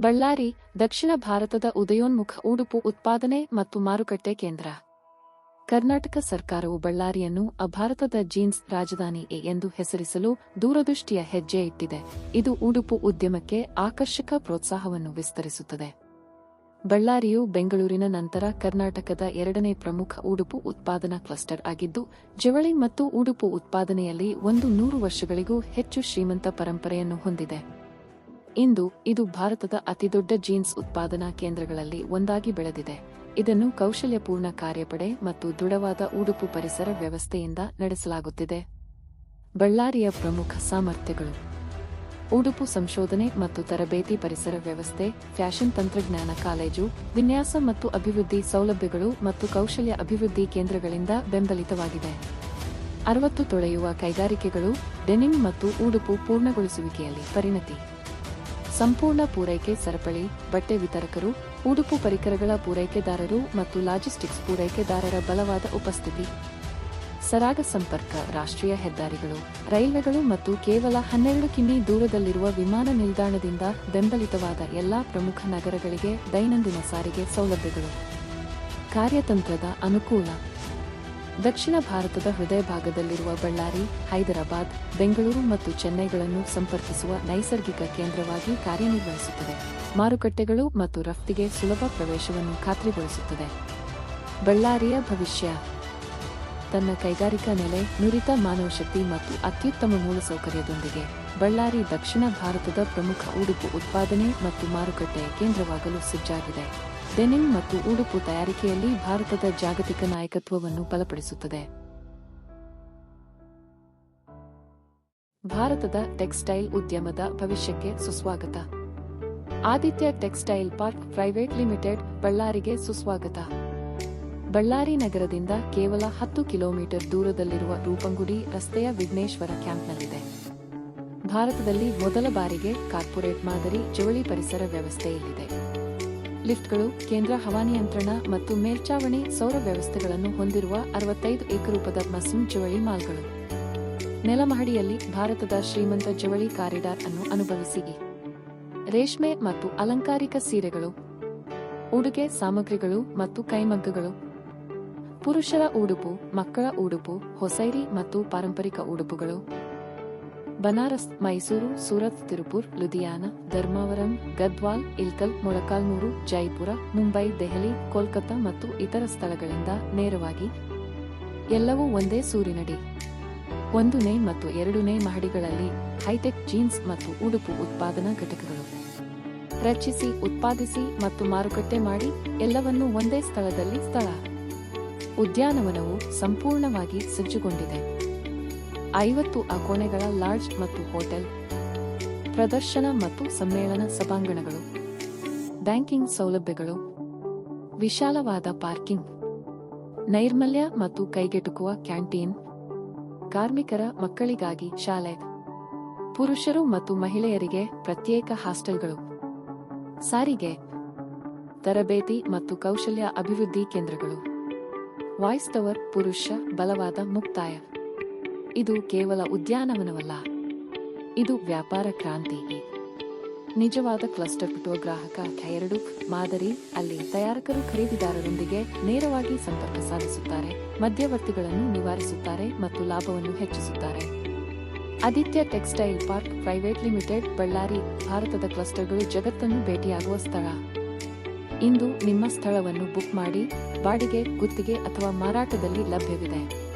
ಬಳ್ಳಾರಿ, ದಕ್ಷಿಣ ಭಾರತದ ಉದಯೋನ್ಮುಖ ಉಡುಪು ಉತ್ಪಾದನೆ ಮತ್ತು ಮಾರುಕಟ್ಟೆ ಕೇಂದ್ರ. ಕರ್ನಾಟಕ ಸರ್ಕಾರವು ಬಳ್ಳಾರಿಯನ್ನು ಅಭಾರತದ ಜೀನ್ಸ್ ರಾಜಧಾನಿ ಎಂದು ಹೆಸರಿಸಲು ದೂರದೃಷ್ಟಿಯ ಹೆಜ್ಜೆ ಇಟ್ಟಿದೆ. ಇದು ಉಡುಪು ಉದ್ಯಮಕ್ಕೆ ಆಕರ್ಷಕ ಪ್ರೋತ್ಸಾಹವನ್ನು ವಿಸ್ತರಿಸುತ್ತದೆ. ಬಳ್ಳಾರಿಯು ಬೆಂಗಳೂರಿನ ನಂತರ ಕರ್ನಾಟಕದ ಎರಡನೇ ಪ್ರಮುಖ ಉಡುಪು ಉತ್ಪಾದನಾ ಕ್ಲಸ್ಟರ್ ಆಗಿದ್ದು, ಜವಳಿ ಮತ್ತು ಉಡುಪು ಉತ್ಪಾದನೆಯಲ್ಲಿ ಒಂದು ನೂರು ವರ್ಷಗಳಿಗೂ ಹೆಚ್ಚು ಶ್ರೀಮಂತ ಪರಂಪರೆಯನ್ನು ಹೊಂದಿದೆ. ಇಂದು ಇದು ಭಾರತದ ಅತಿದೊಡ್ಡ ಜೀನ್ಸ್ ಉತ್ಪಾದನಾ ಕೇಂದ್ರಗಳಲ್ಲಿ ಒಂದಾಗಿ ಬೆಳೆದಿದೆ. ಇದನ್ನು ಕೌಶಲ್ಯಪೂರ್ಣ ಕಾರ್ಯಪಡೆ ಮತ್ತು ದೃಢವಾದ ಉಡುಪು ಪರಿಸರ ವ್ಯವಸ್ಥೆಯಿಂದ ನಡೆಸಲಾಗುತ್ತಿದೆ. ಬಳ್ಳಾರಿಯ ಪ್ರಮುಖ ಸಾಮರ್ಥ್ಯಗಳು. ಉಡುಪು ಸಂಶೋಧನೆ ಮತ್ತು ತರಬೇತಿ ಪರಿಸರ ವ್ಯವಸ್ಥೆ, ಫ್ಯಾಷನ್ ತಂತ್ರಜ್ಞಾನ ಕಾಲೇಜು, ವಿನ್ಯಾಸ ಮತ್ತು ಅಭಿವೃದ್ಧಿ ಸೌಲಭ್ಯಗಳು ಮತ್ತು ಕೌಶಲ್ಯ ಅಭಿವೃದ್ಧಿ ಕೇಂದ್ರಗಳಿಂದ ಬೆಂಬಲಿತವಾಗಿದೆ. ಅರವತ್ತು ತೊಳೆಯುವ ಕೈಗಾರಿಕೆಗಳು, ಡೆನಿಮ್ ಮತ್ತು ಉಡುಪು ಪೂರ್ಣಗೊಳಿಸುವಿಕೆಯಲ್ಲಿ ಪರಿಣತಿ. ಸಂಪೂರ್ಣ ಪೂರೈಕೆ ಸರಪಳಿ, ಬಟ್ಟೆ ವಿತರಕರು, ಉಡುಪು ಪರಿಕರಗಳ ಪೂರೈಕೆದಾರರು ಮತ್ತು ಲಾಜಿಸ್ಟಿಕ್ಸ್ ಪೂರೈಕೆದಾರರ ಬಲವಾದ ಉಪಸ್ಥಿತಿ. ಸರಾಗ ಸಂಪರ್ಕ, ರಾಷ್ಟ್ರೀಯ ಹೆದ್ದಾರಿಗಳು, ರೈಲ್ವೆಗಳು ಮತ್ತು ಕೇವಲ ಹನ್ನೆರಡು ಕಿಮಿ ದೂರದಲ್ಲಿರುವ ವಿಮಾನ ನಿಲ್ದಾಣದಿಂದ ಬೆಂಬಲಿತವಾದ ಎಲ್ಲಾ ಪ್ರಮುಖ ನಗರಗಳಿಗೆ ದೈನಂದಿನ ಸಾರಿಗೆ ಸೌಲಭ್ಯಗಳು. ಕಾರ್ಯತಂತ್ರದ ಅನುಕೂಲ. ದಕ್ಷಿಣ ಭಾರತದ ಹೃದಯ ಭಾಗದಲ್ಲಿರುವ ಬಳ್ಳಾರಿ, ಹೈದರಾಬಾದ್, ಬೆಂಗಳೂರು ಮತ್ತು ಚೆನ್ನೈಗಳನ್ನು ಸಂಪರ್ಕಿಸುವ ನೈಸರ್ಗಿಕ ಕೇಂದ್ರವಾಗಿ ಕಾರ್ಯನಿರ್ವಹಿಸುತ್ತದೆ. ಮಾರುಕಟ್ಟೆಗಳು ಮತ್ತು ರಫ್ತಿಗೆ ಸುಲಭ ಪ್ರವೇಶವನ್ನು ಖಾತ್ರಿಗೊಳಿಸುತ್ತದೆ. ಬಳ್ಳಾರಿಯ ಭವಿಷ್ಯ. ತನ್ನ ಕೈಗಾರಿಕಾ ನೆಲೆ, ನುರಿತ ಮಾನವಶಕ್ತಿ ಮತ್ತು ಅತ್ಯುತ್ತಮ ಮೂಲಸೌಕರ್ಯದೊಂದಿಗೆ ಬಳ್ಳಾರಿ ದಕ್ಷಿಣ ಭಾರತದ ಪ್ರಮುಖ ಉಡುಪು ಉತ್ಪಾದನೆ ಮತ್ತು ಮಾರುಕಟ್ಟೆಯ ಕೇಂದ್ರವಾಗಲು ಸಜ್ಜಾಗಿದೆ. ಡೆನಿಮ್ ಮತ್ತು ಉಡುಪು ತಯಾರಿಕೆಯಲ್ಲಿ ಭಾರತದ ಜಾಗತಿಕ ನಾಯಕತ್ವವನ್ನು ಬಲಪಡಿಸುತ್ತದೆ. ಭಾರತದ ಟೆಕ್ಸ್ಟೈಲ್ ಉದ್ಯಮದ ಭವಿಷ್ಯಕ್ಕೆ ಸುಸ್ವಾಗತ. Aditya textile park private limited ಬಳ್ಳಾರಿಗೆ ಸುಸ್ವಾಗತ. ಬಳ್ಳಾರಿ ನಗರದಿಂದ ಕೇವಲ ಹತ್ತು ಕಿಲೋಮೀಟರ್ ದೂರದಲ್ಲಿರುವ ರೂಪಂಗುಡಿ ರಸ್ತೆಯ ವಿಘ್ನೇಶ್ವರ ಕ್ಯಾಂಪ್ನಲ್ಲಿದೆ. ಭಾರತದಲ್ಲಿ ಮೊದಲ ಬಾರಿಗೆ ಕಾರ್ಪೊರೇಟ್ ಮಾದರಿ ಜವಳಿ ಪರಿಸರ ವ್ಯವಸ್ಥೆ ಇಲ್ಲಿದೆ ಲಿಫ್ಟ್ಗಳು, ಕೇಂದ್ರ ಹವಾನಿಯಂತ್ರಣ ಮತ್ತು ಮೇಲ್ಚಾವಣಿ ಸೌರ ವ್ಯವಸ್ಥೆಗಳನ್ನು ಹೊಂದಿರುವ ಅರವತ್ತೈದು ಏಕರೂಪದ ಮಸೂಮ್ ಜವಳಿ ಮಾಲ್ಗಳು. ನೆಲಮಹಡಿಯಲ್ಲಿ ಭಾರತದ ಶ್ರೀಮಂತ ಜವಳಿ ಕಾರಿಡಾರ್ ಅನ್ನು ಅನುಭವಿಸಿ. ರೇಷ್ಮೆ ಮತ್ತು ಅಲಂಕಾರಿಕ ಸೀರೆಗಳು, ಉಡುಗೆ ಸಾಮಗ್ರಿಗಳು ಮತ್ತು ಕೈಮಗ್ಗಗಳು. ಪುರುಷರ ಉಡುಪು, ಮಕ್ಕಳ ಉಡುಪು, ಹೊಸೈರಿ ಮತ್ತು ಪಾರಂಪರಿಕ ಉಡುಪುಗಳು. ಬನಾರಸ್, ಮೈಸೂರು, ಸೂರತ್, ತಿರುಪುರ್, ಲುಧಿಯಾನ, ಧರ್ಮಾವರಂ, ಗದ್ವಾಲ್, ಇಲ್ಕಲ್, ಮೊಳಕಾಲ್ಮೂರು, ಜೈಪುರ, ಮುಂಬೈ, ದೆಹಲಿ ಕೋಲ್ಕತ್ತಾ ಮತ್ತು ಇತರ ಸ್ಥಳಗಳಿಂದ ನೇರವಾಗಿ ಎಲ್ಲವೂ ಒಂದೇ ಸೂರಿನಡಿ. ಒಂದನೇ ಮತ್ತು ಎರಡನೇ ಮಹಡಿಗಳಲ್ಲಿ ಹೈಟೆಕ್ ಜೀನ್ಸ್ ಮತ್ತು ಉಡುಪು ಉತ್ಪಾದನಾ ಘಟಕಗಳು. ರಚಿಸಿ, ಉತ್ಪಾದಿಸಿ ಮತ್ತು ಮಾರುಕಟ್ಟೆ ಮಾಡಿ ಎಲ್ಲವನ್ನೂ ಒಂದೇ ಸ್ಥಳದಲ್ಲಿ ಸ್ಥಳ. ಉದ್ಯಾನವನವು ಸಂಪೂರ್ಣವಾಗಿ ಸಜ್ಜುಗೊಂಡಿದೆ. ಐವತ್ತು ಅಕೋಣೆಗಳ ಲಾಡ್ಜ್ ಮತ್ತು ಹೋಟೆಲ್, ಪ್ರದರ್ಶನ ಮತ್ತು ಸಮ್ಮೇಳನ ಸಭಾಂಗಣಗಳು, ಬ್ಯಾಂಕಿಂಗ್ ಸೌಲಭ್ಯಗಳು, ವಿಶಾಲವಾದ ಪಾರ್ಕಿಂಗ್, ನೈರ್ಮಲ್ಯ ಮತ್ತು ಕೈಗೆಟುಕುವ ಕ್ಯಾಂಟೀನ್, ಕಾರ್ಮಿಕರ ಮಕ್ಕಳಿಗಾಗಿ ಶಾಲೆ, ಪುರುಷರು ಮತ್ತು ಮಹಿಳೆಯರಿಗೆ ಪ್ರತ್ಯೇಕ ಹಾಸ್ಟೆಲ್ಗಳು, ಸಾರಿಗೆ, ತರಬೇತಿ ಮತ್ತು ಕೌಶಲ್ಯ ಅಭಿವೃದ್ಧಿ ಕೇಂದ್ರಗಳು, ವಾಯ್ಸ್ ಟವರ್ ಪುರುಷ ಬಲವಾದ ಮುಕ್ತಾಯ. ಇದು ಕೇವಲ ಉದ್ಯಾನವನವಲ್ಲ, ಇದು ವ್ಯಾಪಾರ ಕ್ರಾಂತಿ. ನಿಜವಾದ ಕ್ಲಸ್ಟರ್ ಬಿಟ್ಟುವ ಗ್ರಾಹಕ ಎರಡು ಮಾದರಿ ಅಲ್ಲಿ ತಯಾರಕರು ಖರೀದಿದಾರರೊಂದಿಗೆ ನೇರವಾಗಿ ಸಂಪರ್ಕ ಸಾಧಿಸುತ್ತಾರೆ, ಮಧ್ಯವರ್ತಿಗಳನ್ನು ನಿವಾರಿಸುತ್ತಾರೆ ಮತ್ತು ಲಾಭವನ್ನು ಹೆಚ್ಚಿಸುತ್ತಾರೆ. Aditya textile park private limited, Ballari, ಭಾರತದ ಕ್ಲಸ್ಟರ್ಗಳು ಜಗತ್ತನ್ನು ಭೇಟಿಯಾಗುವ ಸ್ಥಳ. ಇಂದು ನಿಮ್ಮ ಸ್ಥಳವನ್ನು ಬುಕ್ ಮಾಡಿ, ಬಾಡಿಗೆ, ಗುತ್ತಿಗೆ ಅಥವಾ ಮಾರಾಟದಲ್ಲಿ ಲಭ್ಯವಿದೆ.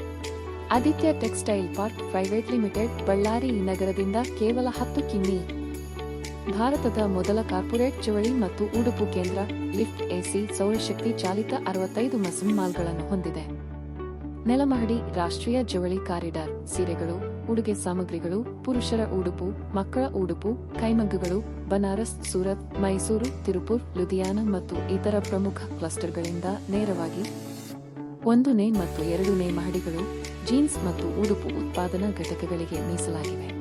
Aditya textile park private limited, Ballari ನಗರದಿಂದ ಕೇವಲ ಹತ್ತು ಕಿಮ್ಮಿ ಭಾರತದ ಮೊದಲ ಕಾರ್ಪೊರೇಟ್ ಜವಳಿ ಮತ್ತು ಉಡುಪು ಕೇಂದ್ರ, ಲಿಫ್ಟ್ ಎಸಿ ಸೌರಶಕ್ತಿ ಚಾಲಿತ ಅರವತ್ತೈದು ಮಸೂಮ್ ಮಾಲ್ಗಳನ್ನು ಹೊಂದಿದೆ. ನೆಲಮಹಡಿ ರಾಷ್ಟ್ರೀಯ ಜವಳಿ ಕಾರಿಡಾರ್, ಸೀರೆಗಳು, ಉಡುಗೆ ಸಾಮಗ್ರಿಗಳು, ಪುರುಷರ ಉಡುಪು, ಮಕ್ಕಳ ಉಡುಪು, ಕೈಮಗ್ಗಗಳು, ಬನಾರಸ್, ಸೂರತ್, ಮೈಸೂರು, ತಿರುಪುರ್, ಲುಧಿಯಾನ ಮತ್ತು ಇತರ ಪ್ರಮುಖ ಕ್ಲಸ್ಟರ್ಗಳಿಂದ ನೇರವಾಗಿ ಒಂದನೇ ಮತ್ತು ಎರಡನೇ ಮಹಡಿಗಳು ಜೀನ್ಸ್ ಮತ್ತು ಉಡುಪು ಉತ್ಪಾದನಾ ಘಟಕಗಳಿಗೆ ಮೀಸಲಾಗಿವೆ.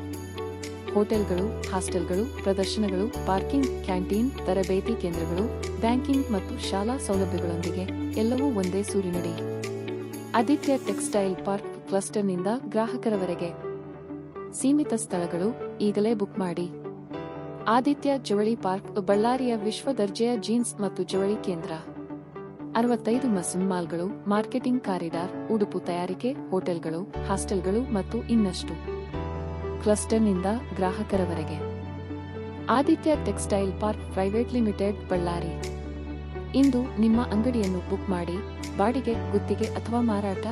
ಹೋಟೆಲ್ಗಳು, ಹಾಸ್ಟೆಲ್ಗಳು, ಪ್ರದರ್ಶನಗಳು, ಪಾರ್ಕಿಂಗ್, ಕ್ಯಾಂಟೀನ್, ತರಬೇತಿ ಕೇಂದ್ರಗಳು, ಬ್ಯಾಂಕಿಂಗ್ ಮತ್ತು ಶಾಲಾ ಸೌಲಭ್ಯಗಳೊಂದಿಗೆ ಎಲ್ಲವೂ ಒಂದೇ ಸೂರಿನಡಿ. ಆದಿತ್ಯ ಟೆಕ್ಸ್ಟೈಲ್ ಪಾರ್ಕ್ ಕ್ಲಸ್ಟರ್ನಿಂದ ಗ್ರಾಹಕರವರೆಗೆ. ಸೀಮಿತ ಸ್ಥಳಗಳು ಈಗಲೇ ಬುಕ್ ಮಾಡಿ. ಆದಿತ್ಯ ಜವಳಿ ಪಾರ್ಕ್ ಬಳ್ಳಾರಿಯ ವಿಶ್ವ ದರ್ಜೆಯ ಜೀನ್ಸ್ ಮತ್ತು ಜವಳಿ ಕೇಂದ್ರ. ಅರವತ್ತೈದು ಮಸೂನ್ ಮಾಲ್ಗಳು, ಮಾರ್ಕೆಟಿಂಗ್ ಕಾರಿಡಾರ್, ಉಡುಪು ತಯಾರಿಕೆ, ಹೋಟೆಲ್ಗಳು, ಹಾಸ್ಟೆಲ್ಗಳು ಮತ್ತು ಇನ್ನಷ್ಟು. ಕ್ಲಸ್ಟರ್ನಿಂದ ಗ್ರಾಹಕರವರೆಗೆ. Aditya textile park private limited, Ballari. ಇಂದು ನಿಮ್ಮ ಅಂಗಡಿಯನ್ನು ಬುಕ್ ಮಾಡಿ, ಬಾಡಿಗೆ, ಗುತ್ತಿಗೆ ಅಥವಾ ಮಾರಾಟ.